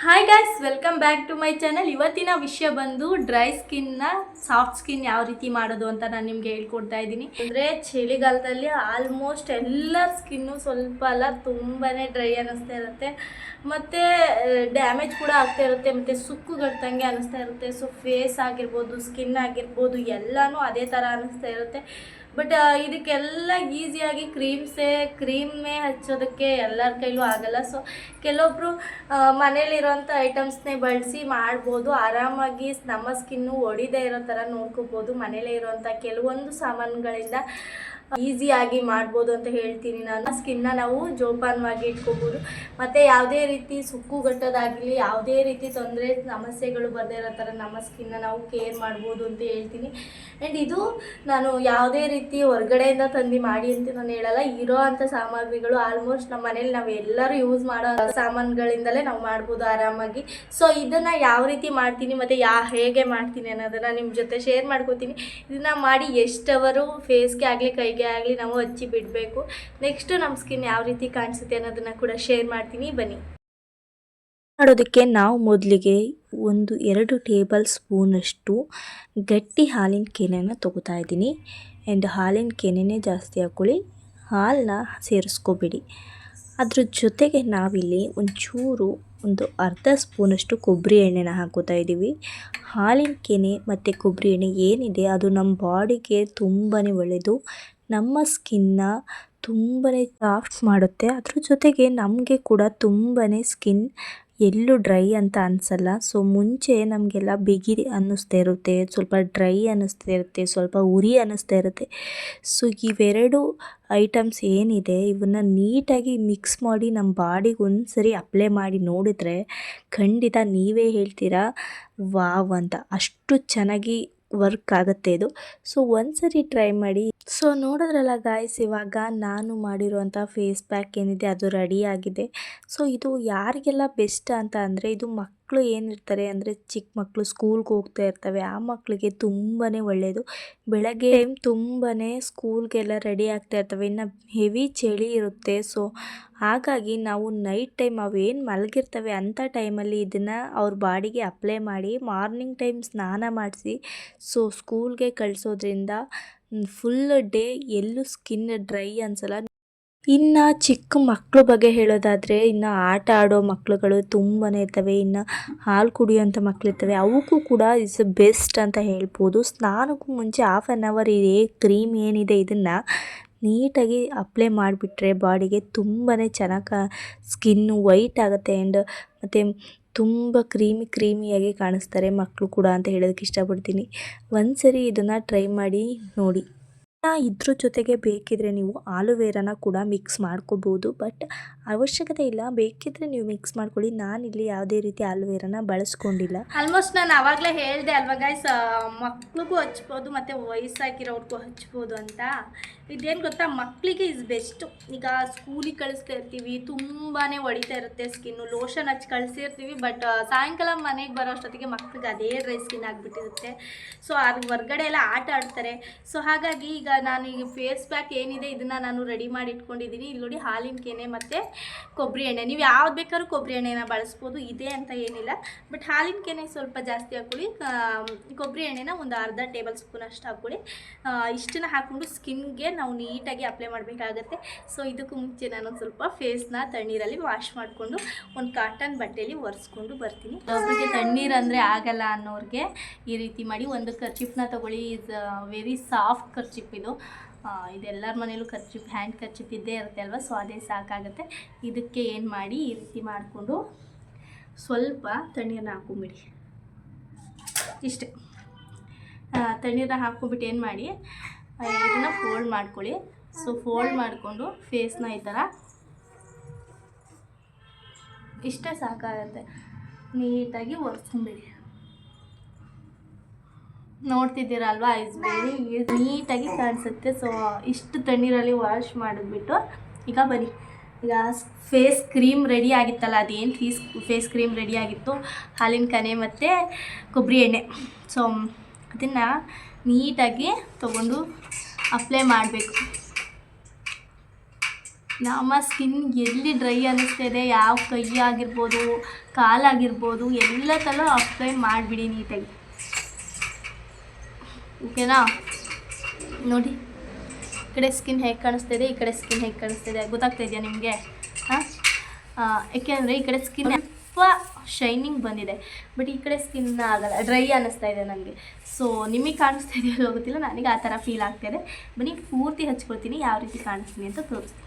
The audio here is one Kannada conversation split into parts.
Hi guys welcome back to my channel ಇವತ್ತಿನ ವಿಷಯ ಬಂದು ಡ್ರೈ ಸ್ಕಿನ್ನ ಸಾಫ್ಟ್ ಸ್ಕಿನ್ ಯಾವ ರೀತಿ ಮಾಡೋದು ಅಂತ ನಾನು ನಿಮ್ಗೆ ಹೇಳ್ಕೊಡ್ತಾ ಇದ್ದೀನಿ. ಅಂದರೆ ಚಳಿಗಾಲದಲ್ಲಿ ಆಲ್ಮೋಸ್ಟ್ ಎಲ್ಲ ಸ್ಕಿನ್ನು ಸ್ವಲ್ಪ ಅಲ್ಲ ತುಂಬಾ ಡ್ರೈ ಅನ್ನಿಸ್ತಾ ಇರುತ್ತೆ. ಮತ್ತು ಡ್ಯಾಮೇಜ್ ಕೂಡ ಆಗ್ತಾ ಇರುತ್ತೆ, ಮತ್ತು ಸುಕ್ಕು ಗಟ್ಟಂಗೆ ಅನ್ನಿಸ್ತಾ ಇರುತ್ತೆ. ಸೊ ಫೇಸ್ ಆಗಿರ್ಬೋದು ಸ್ಕಿನ್ ಆಗಿರ್ಬೋದು, ಎಲ್ಲನೂ ಅದೇ ಥರ ಅನ್ನಿಸ್ತಾ ಇರುತ್ತೆ. ಬಟ್ ಇದಕ್ಕೆಲ್ಲ ಈಸಿಯಾಗಿ ಕ್ರೀಮ್ಸೇ ಕ್ರೀಮೇ ಹಚ್ಚೋದಕ್ಕೆ ಎಲ್ಲರ ಕೈಲೂ ಆಗಲ್ಲ. ಸೊ ಕೆಲವೊಬ್ಬರು ಮನೇಲಿರೋಂಥ ಐಟಮ್ಸ್ನೇ ಬಳಸಿ ಮಾಡ್ಬೋದು. ಆರಾಮಾಗಿ ನಮ್ಮ ಸ್ಕಿನ್ನು ಒಡಿದೇ ಇರೋ ಥರ ನೋಡ್ಕೋಬೋದು. ಮನೇಲೇ ಇರೋಂಥ ಕೆಲವೊಂದು ಸಾಮಾನುಗಳಿಂದ ಈಸಿಯಾಗಿ ಮಾಡ್ಬೋದು ಅಂತ ಹೇಳ್ತೀನಿ ನಾನು. ಸ್ಕಿನ್ನ ನಾವು ಜೋಪಾನವಾಗಿ ಇಟ್ಕೋಬೋದು. ಮತ್ತು ಯಾವುದೇ ರೀತಿ ಸುಕ್ಕುಗಟ್ಟೋದಾಗಲಿ ಯಾವುದೇ ರೀತಿ ತೊಂದರೆ, ಸಮಸ್ಯೆಗಳು ಬರದೇ ಇರೋ ಥರ ನಮ್ಮ ಸ್ಕಿನ್ನ ನಾವು ಕೇರ್ ಮಾಡ್ಬೋದು ಅಂತ ಹೇಳ್ತೀನಿ. ಆ್ಯಂಡ್ ಇದು ನಾನು ಯಾವುದೇ ರೀತಿ ಹೊರಗಡೆಯಿಂದ ತಂದು ಮಾಡಿ ಅಂತ ನಾನು ಹೇಳಲ್ಲ, ಇರೋ ಅಂಥ ಸಾಮಗ್ರಿಗಳು ಆಲ್ಮೋಸ್ಟ್ ನಮ್ಮ ಮನೇಲಿ ನಾವು ಎಲ್ಲರೂ ಯೂಸ್ ಮಾಡೋ ಸಾಮಾನುಗಳಿಂದಲೇ ನಾವು ಮಾಡ್ಬೋದು ಆರಾಮಾಗಿ. ಸೊ ಇದನ್ನು ಯಾವ ರೀತಿ ಮಾಡ್ತೀನಿ ಮತ್ತು ಯಾ, ಹೇಗೆ ಮಾಡ್ತೀನಿ ಅನ್ನೋದನ್ನು ನಿಮ್ಮ ಜೊತೆ ಶೇರ್ ಮಾಡ್ಕೋತೀನಿ. ಇದನ್ನು ಮಾಡಿ ಎಷ್ಟವರು ಫೇಸ್ಗೆ ಆಗಲಿ, ಕೈಗೆ ಆಗಲಿ ನಾವು ಹಚ್ಚಿ ಬಿಡಬೇಕು. ನೆಕ್ಸ್ಟು ನಮ್ಮ ಸ್ಕಿನ್ ಯಾವ ರೀತಿ ಕಾಣಿಸುತ್ತೆ ಅನ್ನೋದನ್ನು ಕೂಡ ಶೇರ್ ಮಾಡ್ತೀನಿ. ಬನ್ನಿ. ಮಾಡೋದಕ್ಕೆ ನಾವು ಮೊದಲಿಗೆ ಒಂದು ಎರಡು ಟೇಬಲ್ ಸ್ಪೂನಷ್ಟು ಗಟ್ಟಿ ಹಾಲಿನ ಕೆನೆನ ತೊಗೋತಾ ಇದ್ದೀನಿ. ಆ್ಯಂಡ್ ಹಾಲಿನ ಕೆನೆನೇ ಜಾಸ್ತಿ ಹಾಕ್ಕೊಳ್ಳಿ ಹಾಲನ್ನ ಸೇರಿಸ್ಕೋಬೇಡಿ. ಅದ್ರ ಜೊತೆಗೆ ನಾವಿಲ್ಲಿ ಒಂಚೂರು, ಒಂದು ಅರ್ಧ ಸ್ಪೂನಷ್ಟು ಕೊಬ್ಬರಿ ಎಣ್ಣೆನ ಹಾಕೋತಾ ಇದ್ದೀವಿ. ಹಾಲಿನ ಕೆನೆ ಮತ್ತು ಕೊಬ್ಬರಿ ಎಣ್ಣೆ ಏನಿದೆ, ಅದು ನಮ್ಮ ಬಾಡಿಗೆ ತುಂಬಾ ಒಳ್ಳೆಯದು. ನಮ್ಮ ಸ್ಕಿನ್ನ ತುಂಬಾ ಸಾಫ್ಟ್ ಮಾಡುತ್ತೆ. ಅದ್ರ ಜೊತೆಗೆ ನಮಗೆ ಕೂಡ ತುಂಬಾ ಸ್ಕಿನ್ ಎಲ್ಲೂ ಡ್ರೈ ಅಂತ ಅನಿಸಲ್ಲ. ಸೊ ಮುಂಚೆ ನಮಗೆಲ್ಲ ಬಿಗಿ ಅನ್ನಿಸ್ತಾ ಇರುತ್ತೆ, ಸ್ವಲ್ಪ ಡ್ರೈ ಅನ್ನಿಸ್ತಾ ಇರುತ್ತೆ, ಸ್ವಲ್ಪ ಉರಿ ಅನ್ನಿಸ್ತಾ ಇರುತ್ತೆ. ಸೊ ಇವೆರಡು ಐಟಮ್ಸ್ ಏನಿದೆ ಇವನ್ನ ನೀಟಾಗಿ ಮಿಕ್ಸ್ ಮಾಡಿ ನಮ್ಮ ಬಾಡಿಗೆ ಒಂದ್ಸರಿ ಅಪ್ಲೈ ಮಾಡಿ ನೋಡಿದ್ರೆ ಖಂಡಿತ ನೀವೇ ಹೇಳ್ತೀರಾ, ವಾವ್ ಅಂತ. ಅಷ್ಟು ಚೆನ್ನಾಗಿ ವರ್ಕ್ ಆಗುತ್ತೆ ಇದು. ಸೊ ಒಂದ್ಸರಿ ಟ್ರೈ ಮಾಡಿ. ಸೊ ನೋಡಿದ್ರಲ್ಲ ಗಾಯ್ಸ್ ಇವಾಗ ನಾನು ಮಾಡಿರುವಂಥ ಫೇಸ್ ಪ್ಯಾಕ್ ಏನಿದೆ ಅದು ರೆಡಿ ಆಗಿದೆ. ಸೊ ಇದು ಯಾರಿಗೆಲ್ಲ ಬೆಸ್ಟ್ ಅಂತ ಅಂದರೆ ಇದು ಮಕ್ಕಳು ಏನಿರ್ತಾರೆ ಅಂದರೆ ಚಿಕ್ಕ ಮಕ್ಕಳು ಸ್ಕೂಲ್ಗೆ ಹೋಗ್ತಾ ಇರ್ತವೆ, ಆ ಮಕ್ಕಳಿಗೆ ತುಂಬಾ ಒಳ್ಳೆಯದು ಬೆಳಗ್ಗೆ ಟೈಮ್ ತುಂಬಾ ಸ್ಕೂಲ್ಗೆಲ್ಲ ರೆಡಿ ಆಗ್ತಾ ಇರ್ತವೆ, ಇನ್ನು ಹೆವಿ ಚಳಿ ಇರುತ್ತೆ. ಸೊ ಹಾಗಾಗಿ ನಾವು ನೈಟ್ ಟೈಮ್ ಅವೇನು ಮಲಗಿರ್ತವೆ ಅಂಥ ಟೈಮಲ್ಲಿ ಇದನ್ನು ಅವ್ರ ಬಾಡಿಗೆ ಅಪ್ಲೈ ಮಾಡಿ ಮಾರ್ನಿಂಗ್ ಟೈಮ್ ಸ್ನಾನ ಮಾಡಿಸಿ ಸೊ ಸ್ಕೂಲ್ಗೆ ಕಳಿಸೋದ್ರಿಂದ ಫುಲ್ ಡೇ ಎಲ್ಲೂ ಸ್ಕಿನ್ ಡ್ರೈ ಅನ್ಸಲ್ಲ. ಇನ್ನು ಚಿಕ್ಕ ಮಕ್ಕಳ ಬಗ್ಗೆ ಹೇಳೋದಾದರೆ, ಇನ್ನು ಆಟ ಆಡೋ ಮಕ್ಕಳುಗಳು ತುಂಬಾ ಇರ್ತವೆ ಇನ್ನು ಹಾಲು ಕುಡಿಯೋಂಥ ಮಕ್ಕಳಿರ್ತವೆ ಅವಕ್ಕೂ ಕೂಡ ಇಸ್ ಬೆಸ್ಟ್ ಅಂತ ಹೇಳ್ಬೋದು. ಸ್ನಾನಕ್ಕೂ ಮುಂಚೆ ಹಾಫ್ ಆನ್ ಅವರ್ ಇದೆ ಕ್ರೀಮ್ ಏನಿದೆ ಇದನ್ನು ನೀಟಾಗಿ ಅಪ್ಲೈ ಮಾಡಿಬಿಟ್ರೆ ಬಾಡಿಗೆ ತುಂಬಾ ಚೆನ್ನಾಗಿ ಸ್ಕಿನ್ನು ವೈಟ್ ಆಗುತ್ತೆ ಆ್ಯಂಡ್ ಮತ್ತು ತುಂಬ ಕ್ರೀಮಿ ಕ್ರೀಮಿಯಾಗಿ ಕಾಣಿಸ್ತಾರೆ ಮಕ್ಕಳು ಕೂಡ ಅಂತ ಹೇಳೋದಕ್ಕೆ ಇಷ್ಟಪಡ್ತೀನಿ. ಒಂದು ಸರಿ ಇದನ್ನು ಟ್ರೈ ಮಾಡಿ ನೋಡಿ. ಇದ್ರ ಜೊತೆಗೆ ಬೇಕಿದ್ರೆ ನೀವು ಆಲುವೇರಾನ ಕೂಡ ಮಿಕ್ಸ್ ಮಾಡ್ಕೋಬೋದು. ಬಟ್ ಅವಶ್ಯಕತೆ ಇಲ್ಲ. ಬೇಕಿದ್ರೆ ನೀವು ಮಿಕ್ಸ್ ಮಾಡ್ಕೊಳ್ಳಿ. ನಾನಿಲ್ಲಿ ಯಾವುದೇ ರೀತಿ ಆಲುವೇರಾನ ಬಳಸ್ಕೊಂಡಿಲ್ಲ. ಆಲ್ಮೋಸ್ಟ್ ನಾನು ಆವಾಗಲೇ ಹೇಳಿದೆ ಅಲ್ವಾ ಗೈಸ್ ಮಕ್ಳಿಗೂ ಹಚ್ಬೋದು ಮತ್ತು ವಯಸ್ಸಾಗಿರೋರ್ಗೂ ಹಚ್ಬೋದು ಅಂತ. ಇದೇನು ಗೊತ್ತಾ? ಮಕ್ಕಳಿಗೆ ಇಸ್ ಬೆಸ್ಟು ಈಗ ಸ್ಕೂಲಿಗೆ ಕಳಿಸ್ತಾ ಇರ್ತೀವಿ ತುಂಬಾ ಹೊಡಿತಾ ಇರುತ್ತೆ ಸ್ಕಿನ್ನು ಲೋಷನ್ ಹಚ್ಚಿ ಕಳಿಸಿರ್ತೀವಿ ಬಟ್ ಸಾಯಂಕಾಲ ಮನೆಗೆ ಬರೋ ಅಷ್ಟೊತ್ತಿಗೆ ಮಕ್ಳಿಗೆ ಅದೇ ಡ್ರೈ ಸ್ಕಿನ್ ಆಗಿಬಿಟ್ಟಿರುತ್ತೆ. ಸೊ ಅದು ಹೊರ್ಗಡೆ ಎಲ್ಲ ಆಟ ಆಡ್ತಾರೆ. ಸೊ ಹಾಗಾಗಿ ಈಗ ನಾನು ಈಗ ಫೇಸ್ ಪ್ಯಾಕ್ ಏನಿದೆ ಇದನ್ನು ನಾನು ರೆಡಿ ಮಾಡಿ ಇಟ್ಕೊಂಡಿದ್ದೀನಿ. ಇಲ್ಲಿ ನೋಡಿ ಹಾಲಿನ ಕೆನೆ ಮತ್ತು ಕೊಬ್ಬರಿ ಎಣ್ಣೆ. ನೀವು ಯಾವ್ದು ಬೇಕಾದ್ರೂ ಕೊಬ್ಬರಿ ಎಣ್ಣೆನ ಬಳಸ್ಬೋದು. ಇದೆ ಅಂತ ಏನಿಲ್ಲ. ಬಟ್ ಹಾಲಿನ ಕೆನೆ ಸ್ವಲ್ಪ ಜಾಸ್ತಿ ಹಾಕ್ಕೊಳ್ಳಿ. ಕೊಬ್ಬರಿ ಎಣ್ಣೆನ ಒಂದು ಅರ್ಧ ಟೇಬಲ್ ಸ್ಪೂನ್ ಅಷ್ಟು ಹಾಕ್ಕೊಳ್ಳಿ. ಇಷ್ಟನ್ನ ಹಾಕ್ಕೊಂಡು ಸ್ಕಿನ್ಗೆ ನಾವು ನೀಟಾಗಿ ಅಪ್ಲೈ ಮಾಡಬೇಕಾಗತ್ತೆ. ಸೊ ಇದಕ್ಕೂ ಮುಂಚೆ ನಾನು ಸ್ವಲ್ಪ ಫೇಸ್ನ ತಣ್ಣೀರಲ್ಲಿ ವಾಶ್ ಮಾಡಿಕೊಂಡು ಒಂದು ಕಾಟನ್ ಬಟ್ಟೆಯಲ್ಲಿ ಒರೆಸ್ಕೊಂಡು ಬರ್ತೀನಿ. ಒಬ್ಬರಿಗೆ ತಣ್ಣೀರು ಆಗಲ್ಲ ಅನ್ನೋರಿಗೆ ಈ ರೀತಿ ಮಾಡಿ ಒಂದು ಕರ್ಚಿಪ್ನ ತಗೊಳ್ಳಿ. ಇಸ್ ವೆರಿ ಸಾಫ್ಟ್ ಕರ್ಚಿಪ್ ಇದು. ಇದೆಲ್ಲರ ಮನೇಲೂ ಕರ್ಚಿಪ್ ಹ್ಯಾಂಡ್ ಕರ್ಚಿಪ್ ಇದ್ದೇ ಇರುತ್ತೆ ಅಲ್ವಾ? ಸೊ ಅದೇ ಸಾಕಾಗುತ್ತೆ. ಇದಕ್ಕೆ ಏನು ಮಾಡಿ, ಈ ರೀತಿ ಮಾಡಿಕೊಂಡು ಸ್ವಲ್ಪ ತಣ್ಣೀರನ್ನ ಹಾಕೊಂಬಿಡಿ ಇಷ್ಟೇ. ತಣ್ಣೀರನ್ನ ಹಾಕ್ಕೊಂಬಿಟ್ಟು ಏನು ಮಾಡಿ ಇದನ್ನು ಫೋಲ್ಡ್ ಮಾಡ್ಕೊಳ್ಳಿ. ಸೊ ಫೋಲ್ಡ್ ಮಾಡಿಕೊಂಡು ಫೇಸ್ನ ಈ ಥರ ಇಷ್ಟೇ ಸಾಕಾಗುತ್ತೆ. ನೀಟಾಗಿ ಒರೆಸ್ಕೊಂಬಿಡಿ. ನೋಡ್ತಿದ್ದೀರಲ್ವಾ? ಇಸ್ ವೆರಿ ನೀಟಾಗಿ ಕಾಣಿಸುತ್ತೆ. ಸೊ ಇಷ್ಟು ತಣ್ಣೀರಲ್ಲಿ ವಾಶ್ ಮಾಡಿದ್ಬಿಟ್ಟು, ಈಗ ಬನ್ನಿ. ಈಗ ಫೇಸ್ ಕ್ರೀಮ್ ರೆಡಿ ಆಗಿತ್ತಲ್ಲ, ಅದೇನು ಫೀಸ್ ಫೇಸ್ ಕ್ರೀಮ್ ರೆಡಿ ಆಗಿತ್ತು? ಹಾಲಿನ ಕನೆ ಮತ್ತು ಕೊಬ್ಬರಿ ಎಣ್ಣೆ. ಸೊ ಅದನ್ನು ನೀಟಾಗಿ ತಗೊಂಡು ಅಪ್ಲೈ ಮಾಡಬೇಕು. ನಮ್ಮ ಸ್ಕಿನ್ ಎಲ್ಲಿ ಡ್ರೈ ಅನ್ನಿಸ್ತಿದೆ ಯಾವ ಕೈ ಆಗಿರ್ಬೋದು ಕಾಲಾಗಿರ್ಬೋದು ಎಲ್ಲ ಥರ ಅಪ್ಲೈ ಮಾಡಿಬಿಡಿ ನೀಟಾಗಿ. ಓಕೆನಾ? ನೋಡಿ, ಈ ಕಡೆ ಸ್ಕಿನ್ ಹೇಗೆ ಕಾಣಿಸ್ತಿದೆ, ಈ ಕಡೆ ಸ್ಕಿನ್ ಹೇಗೆ ಕಾಣಿಸ್ತಿದೆ, ಗೊತ್ತಾಗ್ತಾ ಇದೆಯಾ ನಿಮಗೆ? ಹಾಂ? ಯಾಕೆಂದರೆ ಈ ಕಡೆ ಸ್ಕಿನ್ ಸ್ವಲ್ಪ ಶೈನಿಂಗ್ ಬಂದಿದೆ ಬಟ್ ಈ ಕಡೆ ಸ್ಕಿನ್ ಆಗಲ್ಲ ಡ್ರೈ ಅನ್ನಿಸ್ತಾ ಇದೆ ನನಗೆ ಸೊ ನಿಮಗೆ ಕಾಣಿಸ್ತಾ ಇದೆಯಲ್ಲ ಗೊತ್ತಿಲ್ಲ, ನನಗೆ ಆ ಥರ ಫೀಲ್ ಆಗ್ತಾಯಿದೆ ಬನ್ನಿ, ಪೂರ್ತಿ ಹಚ್ಕೊಳ್ತೀನಿ, ಯಾವ ರೀತಿ ಕಾಣಿಸ್ತೀನಿ ಅಂತ ತೋರಿಸ್ತೀನಿ.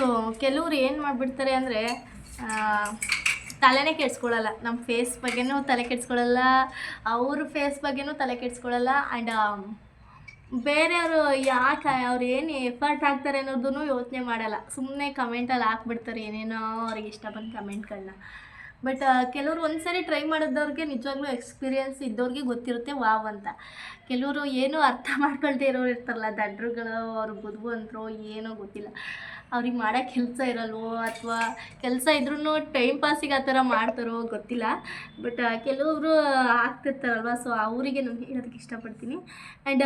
ಸೊ ಕೆಲವ್ರು ಏನು ಮಾಡಿಬಿಡ್ತಾರೆ ಅಂದರೆ ತಲೆನೇ ಕೆಡ್ಸ್ಕೊಳ್ಳಲ್ಲ ನಮ್ಮ ಫೇಸ್ ಬಗ್ಗೆನೂ ತಲೆ ಕೆಡ್ಸ್ಕೊಳ್ಳಲ್ಲ ಅವ್ರ ಫೇಸ್ ಬಗ್ಗೆನೂ ತಲೆ ಕೆಡ್ಸ್ಕೊಳ್ಳಲ್ಲ ಆ್ಯಂಡ್ ಬೇರೆಯವರು ಯಾಕೆ ಅವ್ರು ಏನು ಎಫರ್ಟ್ ಹಾಕ್ತಾರೆ ಅನ್ನೋದನ್ನು ಯೋಚನೆ ಮಾಡಲ್ಲ. ಸುಮ್ಮನೆ ಕಮೆಂಟಲ್ಲಿ ಹಾಕ್ಬಿಡ್ತಾರೆ ಏನೇನೋ ಅವ್ರಿಗೆ ಇಷ್ಟ ಬಂದ ಕಮೆಂಟ್ಗಳನ್ನ ಬಟ್ ಕೆಲವರು ಒಂದ್ಸರಿ ಟ್ರೈ ಮಾಡಿದವ್ರಿಗೆ ನಿಜವಾಗ್ಲೂ ಎಕ್ಸ್ಪೀರಿಯನ್ಸ್ ಇದ್ದವ್ರಿಗೆ ಗೊತ್ತಿರುತ್ತೆ, ವಾವ್ ಅಂತ. ಕೆಲವರು ಏನೂ ಅರ್ಥ ಮಾಡ್ಕೊಳ್ದೇ ಇರೋರು ಇರ್ತಾರಲ್ಲ, ದಡ್ರುಗಳು, ಅವ್ರು ಅಂತರೋ ಏನೋ ಗೊತ್ತಿಲ್ಲ. ಅವ್ರಿಗೆ ಮಾಡೋ ಕೆಲಸ ಇರಲ್ವೋ ಅಥವಾ ಕೆಲಸ ಇದ್ರೂ ಟೈಮ್ ಪಾಸಿಗೆ ಆ ಥರ ಮಾಡ್ತಾರೋ ಗೊತ್ತಿಲ್ಲ. ಬಟ್ ಕೆಲವರು ಆಗ್ತಿರ್ತಾರಲ್ವ ಸೊ ಅವರಿಗೆ ನಾನು ಹೇಳೋದಕ್ಕೆ ಇಷ್ಟಪಡ್ತೀನಿ. ಆ್ಯಂಡ್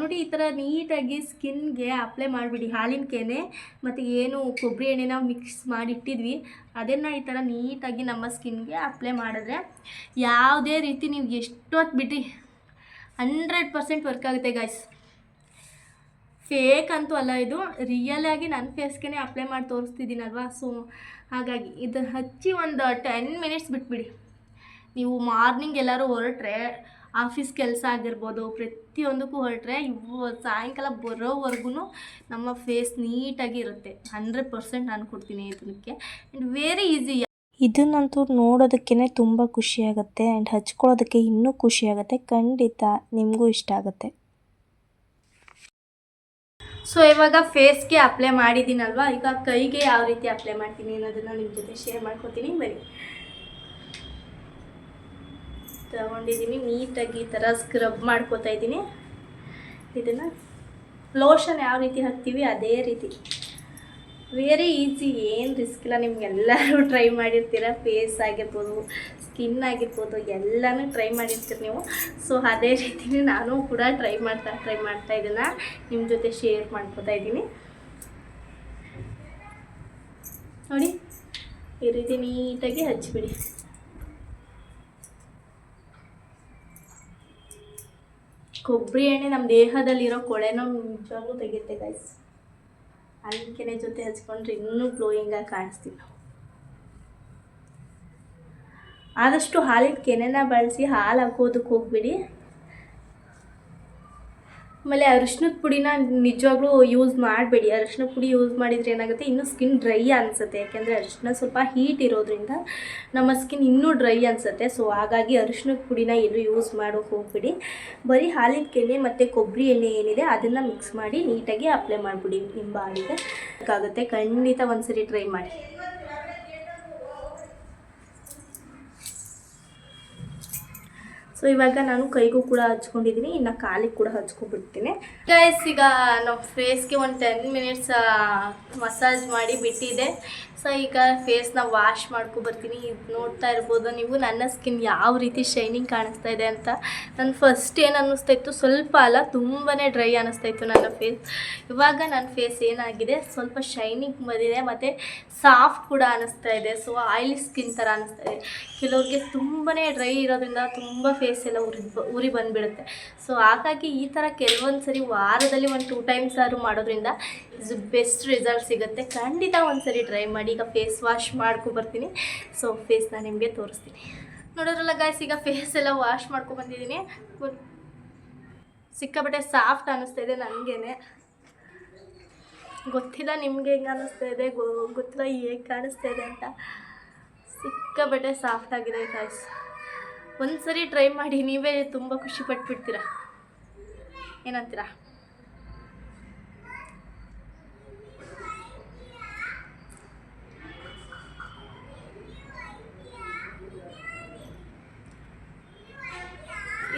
ನೋಡಿ ಈ ಥರ ನೀಟಾಗಿ ಸ್ಕಿನ್ಗೆ ಅಪ್ಲೈ ಮಾಡಿಬಿಡಿ. ಹಾಲಿನ ಕೆನೆ ಮತ್ತು ಏನು ಕೊಬ್ಬರಿ ಎಣ್ಣೆನ ಮಿಕ್ಸ್ ಮಾಡಿ ಇಟ್ಟಿದ್ವಿ ಅದನ್ನು ಈ ಥರ ನೀಟಾಗಿ ನಮ್ಮ ಸ್ಕಿನ್ಗೆ ಅಪ್ಲೈ ಮಾಡಿದ್ರೆ ಯಾವುದೇ ರೀತಿ ನೀವು ಎಷ್ಟೊತ್ತು ಬಿಡ್ರಿ ಹಂಡ್ರೆಡ್ ಪರ್ಸೆಂಟ್ ವರ್ಕ್ ಆಗುತ್ತೆ ಗಾಯ್ಸ್ ಫೇಕ್ ಅಂತೂ ಅಲ್ಲ, ಇದು ರಿಯಲ್ ಆಗಿ ನನ್ನ ಫೇಸ್ಗೆ ಅಪ್ಲೈ ಮಾಡಿ ತೋರಿಸ್ತಿದ್ದೀನಲ್ವಾ? ಸೊ ಹಾಗಾಗಿ ಇದು ಹಚ್ಚಿ ಒಂದು ಟೆನ್ ಮಿನಿಟ್ಸ್ ಬಿಟ್ಬಿಡಿ. ನೀವು ಮಾರ್ನಿಂಗ್ ಎಲ್ಲರೂ ಹೊರಟ್ರೆ ಆಫೀಸ್ ಕೆಲಸ ಆಗಿರ್ಬೋದು, ಪ್ರತಿಯೊಂದಕ್ಕೂ ಹೊರಟ್ರೆ, ಇವು ಸಾಯಂಕಾಲ ಬರೋವರೆಗೂ ನಮ್ಮ ಫೇಸ್ ನೀಟಾಗಿ ಇರುತ್ತೆ. ಹಂಡ್ರೆಡ್ ಪರ್ಸೆಂಟ್ ನಾನು ಕೊಡ್ತೀನಿ ಇದಕ್ಕೆ. ಆ್ಯಂಡ್ ವೆರಿ ಈಸಿ ಇದನ್ನಂತೂ ನೋಡೋದಕ್ಕೇ ತುಂಬ ಖುಷಿಯಾಗುತ್ತೆ ಆ್ಯಂಡ್ ಹಚ್ಕೊಳ್ಳೋದಕ್ಕೆ ಇನ್ನೂ ಖುಷಿಯಾಗುತ್ತೆ, ಖಂಡಿತ ನಿಮಗೂ ಇಷ್ಟ ಆಗುತ್ತೆ. ಸೊ ಇವಾಗ ಫೇಸ್ಗೆ ಅಪ್ಲೈ ಮಾಡಿದ್ದೀನಲ್ವಾ? ಈಗ ಕೈಗೆ ಯಾವ ರೀತಿ ಅಪ್ಲೈ ಮಾಡ್ತೀನಿ ಅನ್ನೋದನ್ನು ನಿಮ್ಮ ಜೊತೆ ಶೇರ್ ಮಾಡ್ಕೊತೀನಿ. ಬನ್ನಿ. ತಗೊಂಡಿದ್ದೀನಿ, ನೀಟಾಗಿ ಈ ಥರ ಸ್ಕ್ರಬ್ ಮಾಡ್ಕೋತಾ ಇದ್ದೀನಿ. ಇದನ್ನು ಲೋಷನ್ ಯಾವ ರೀತಿ ಹಾಕ್ತೀವಿ? ಅದೇ ರೀತಿ. ವೆರಿ ಈಸಿ ಏನು ರಿಸ್ಕ್ ಇಲ್ಲ. ನಿಮ್ಗೆಲ್ಲರೂ ಟ್ರೈ ಮಾಡಿರ್ತೀರ? ಫೇಸ್ ಆಗಿರ್ಬೋದು ಸ್ಕಿನ್ ಆಗಿರ್ಬೋದು, ಎಲ್ಲನೂ ಟ್ರೈ ಮಾಡಿರ್ತೀರಿ ನೀವು. ಸೊ ಅದೇ ರೀತಿ ನಾನು ಕೂಡ ಟ್ರೈ ಮಾಡ್ತಾ ಟ್ರೈ ಮಾಡ್ತಾ ಇದನ್ನು ನಿಮ್ಮ ಜೊತೆ ಶೇರ್ ಮಾಡ್ಕೋತಾ ಇದ್ದೀನಿ. ನೋಡಿ, ಈ ರೀತಿ ನೀಟಾಗಿ ಹಚ್ಚಿಬಿಡಿ. ಕೊಬ್ಬರಿ ಎಣ್ಣೆ ನಮ್ಮ ದೇಹದಲ್ಲಿರೋ ಕೊಳೆನೂ ನಿಜವಾಗ್ಲೂ ತೆಗೆಯುತ್ತೆ ಗೈಸ್ ಕೆನೆ ಜೊತೆ ಹಚ್ಕೊಂಡ್ರೆ ಇನ್ನೂ ಗ್ಲೋಯಿಂಗಾಗಿ ಕಾಣಿಸ್ತೀವಿ ನಾವು ಆದಷ್ಟು ಹಾಲಿನ ಕೆನೆನ ಬಳಸಿ ಹಾಲು ಹಾಕೋದಕ್ಕೆ ಹೋಗ್ಬಿಡಿ. ಆಮೇಲೆ ಅರಿಶಿನದ ಪುಡಿನ ನಿಜವಾಗ್ಲೂ ಯೂಸ್ ಮಾಡಬೇಡಿ. ಅರಿಶಿನ ಪುಡಿ ಯೂಸ್ ಮಾಡಿದರೆ ಏನಾಗುತ್ತೆ? ಇನ್ನೂ ಸ್ಕಿನ್ ಡ್ರೈ ಅನಿಸುತ್ತೆ. ಯಾಕೆಂದರೆ ಅರಿಶಿನ ಸ್ವಲ್ಪ ಹೀಟ್ ಇರೋದ್ರಿಂದ ನಮ್ಮ ಸ್ಕಿನ್ ಇನ್ನೂ ಡ್ರೈ ಅನಿಸುತ್ತೆ. ಸೊ ಹಾಗಾಗಿ ಅರಿಶಿನದ ಪುಡಿನ ಎಲ್ಲೂ ಯೂಸ್ ಮಾಡೋಕೆ ಹೋಗ್ಬಿಡಿ. ಬರೀ ಹಾಲಿನ ಕೆನೆ ಮತ್ತು ಕೊಬ್ಬರಿ ಎಣ್ಣೆ ಏನಿದೆ, ಅದನ್ನು ಮಿಕ್ಸ್ ಮಾಡಿ ನೀಟಾಗಿ ಅಪ್ಲೈ ಮಾಡಿಬಿಡಿ. ನಿಂಬ ಹಾಲಿಗೆ ಆಗುತ್ತೆ. ಖಂಡಿತ ಒಂದ್ಸರಿ ಟ್ರೈ ಮಾಡಿ. ಸೊ ಇವಾಗ ನಾನು ಕೈಗೂ ಕೂಡ ಹಚ್ಕೊಂಡಿದ್ದೀನಿ ಇನ್ನು ಕಾಲಿಗೆ ಕೂಡ ಹಚ್ಕೊಬಿಡ್ತೀನಿ. ಗೈಸ್ ಈಗ ನಮ್ಮ ಫೇಸ್ಗೆ ಒಂದು ಟೆನ್ ಮಿನಿಟ್ಸ್ ಮಸಾಜ್ ಮಾಡಿ ಬಿಟ್ಟಿದೆ. ಸೊ ಈಗ ಫೇಸ್ನ ವಾಶ್ ಮಾಡ್ಕೊಬರ್ತೀನಿ. ಇದು ನೋಡ್ತಾ ಇರ್ಬೋದು ನೀವು, ನನ್ನ ಸ್ಕಿನ್ ಯಾವ ರೀತಿ ಶೈನಿಂಗ್ ಕಾಣಿಸ್ತಾ ಇದೆ ಅಂತ. ನನ್ನ ಫಸ್ಟ್ ಏನು ಅನ್ನಿಸ್ತಾ ಇತ್ತು, ಸ್ವಲ್ಪ ಅಲ್ಲ ತುಂಬಾ ಡ್ರೈ ಅನ್ನಿಸ್ತಾ ಇತ್ತು ನನ್ನ ಫೇಸ್ ಇವಾಗ ನನ್ನ ಫೇಸ್ ಏನಾಗಿದೆ, ಸ್ವಲ್ಪ ಶೈನಿಂಗ್ ಬಂದಿದೆ, ಮತ್ತು ಸಾಫ್ಟ್ ಕೂಡ ಅನ್ನಿಸ್ತಾ ಇದೆ. ಸೊ ಆಯಿಲಿ ಸ್ಕಿನ್ ಥರ ಅನ್ನಿಸ್ತಾ ಇದೆ. ಕೆಲವ್ರಿಗೆ ತುಂಬಾ ಡ್ರೈ ಇರೋದ್ರಿಂದ ತುಂಬ ಎಲ್ಲ ಉರಿ ಉರಿ ಬಂದುಬಿಡುತ್ತೆ. ಸೊ ಹಾಗಾಗಿ ಈ ಥರ ಕೆಲವೊಂದು ಸರಿ ವಾರದಲ್ಲಿ ಒಂದು ಟೂ ಟೈಮ್ಸ್ ಆದರೂ ಮಾಡೋದ್ರಿಂದ ಇಸ್ ಬೆಸ್ಟ್ ರಿಸಲ್ಟ್ ಸಿಗುತ್ತೆ. ಖಂಡಿತ ಒಂದು ಸರಿ ಟ್ರೈ ಮಾಡಿ, ಈಗ ಫೇಸ್ ವಾಶ್ ಮಾಡ್ಕೊ ಬರ್ತೀನಿ. ಸೊ ಫೇಸ್ನ ನಿಮಗೆ ತೋರಿಸ್ತೀನಿ. ನೋಡೋದ್ರಲ್ಲ ಗಾಯ್ಸ್ ಈಗ ಫೇಸ್ ಎಲ್ಲ ವಾಶ್ ಮಾಡ್ಕೊ ಬಂದಿದ್ದೀನಿ. ಫುಲ್ ಸಿಕ್ಕಾಪಟ್ಟೆ ಸಾಫ್ಟ್ ಅನ್ನಿಸ್ತಾ ಇದೆ ನನಗೇನೆ. ಗೊತ್ತಿಲ್ಲ ನಿಮಗೆ ಹೆಂಗೆ ಅನ್ನಿಸ್ತಾ ಇದೆ, ಗೊ, ಗೊತ್ತಿಲ್ಲ ಹೇಗೆ ಕಾಣಿಸ್ತಾ ಇದೆ ಅಂತ. ಸಿಕ್ಕಾಪಟ್ಟೆ ಸಾಫ್ಟ್ ಆಗಿದೆ ಗಾಯ್ಸ್ ಒಂದು ಸರಿ ಟ್ರೈ ಮಾಡಿ ನೀವೇ ತುಂಬ ಖುಷಿ ಪಟ್ಬಿಡ್ತೀರಾ? ಏನಂತೀರಾ?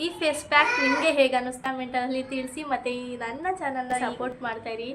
ಈ ಫೇಸ್ ಪ್ಯಾಕ್ ನಿಮಗೆ ಹೇಗೆ ಅನ್ನಿಸ್ತಾ ಮೆಂಟಲ್ಲಿ ತಿಳಿಸಿ, ಮತ್ತು ಈ ನನ್ನ ಚಾನಲ್ನ ಸಪೋರ್ಟ್ ಮಾಡ್ತಾಯಿರಿ